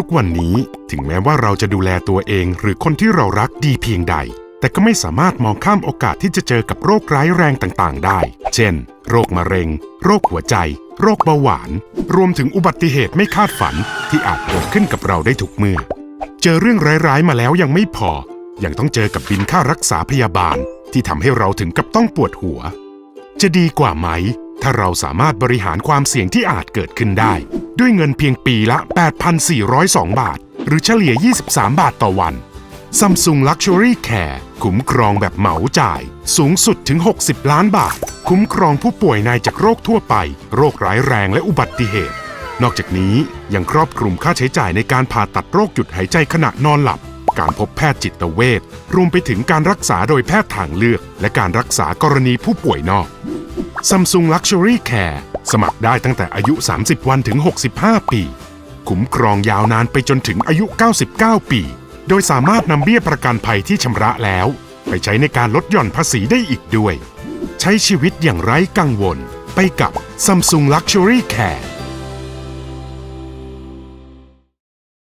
ทุกวันนี้ถึงแม้ว่าเราจะดูแลตัวเองหรือคนที่เรารักดีเพียงใด แต่ก็ไม่สามารถมองข้ามโอกาสที่จะเจอกับโรคร้ายแรงต่าง ๆ ได้ เช่น โรคมะเร็ง โรคหัวใจ โรคเบาหวาน รวมถึงอุบัติเหตุไม่คาดฝันที่อาจเกิดขึ้นกับเราได้ทุกเมื่อ เจอเรื่องร้ายๆมาแล้วยังไม่พอ ยังต้องเจอกับบินค่ารักษาพยาบาล ที่ทำให้เราถึงกับต้องปวดหัว จะดีกว่าไหม ถ้าเราสามารถบริหารความเสี่ยงที่อาจเกิดขึ้นได้ ด้วยเงินเพียงปีละ 8,402 บาท หรือเฉลี่ย 23 บาทต่อวัน Samsung Luxury Care คุ้มครองแบบเหมาจ่าย สูงสุดถึง 60 ล้านบาท คุ้มครองผู้ป่วยในจากโรคทั่วไป โรคร้ายแรงและอุบัติเหตุ นอกจากนี้ยังครอบคลุมค่าใช้จ่ายในการผ่าตัดโรคหยุดหายใจขณะนอนหลับ การพบแพทย์จิตเวชรวมไปถึงการรักษาโดยแพทย์ทางเลือก และการรักษากรณีผู้ป่วยนอก Samsung Luxury Care สมัครได้ตั้งแต่อายุ 30 วันถึง 65 ปี คุ้มครองยาวนานไปจนถึงอายุ 99 ปี โดยสามารถนำเบี้ยประกันภัยที่ชำระแล้ว ไปใช้ในการลดหย่อนภาษีได้อีกด้วย ใช้ชีวิตอย่างไร้กังวล ไปกับ Samsung Luxury Care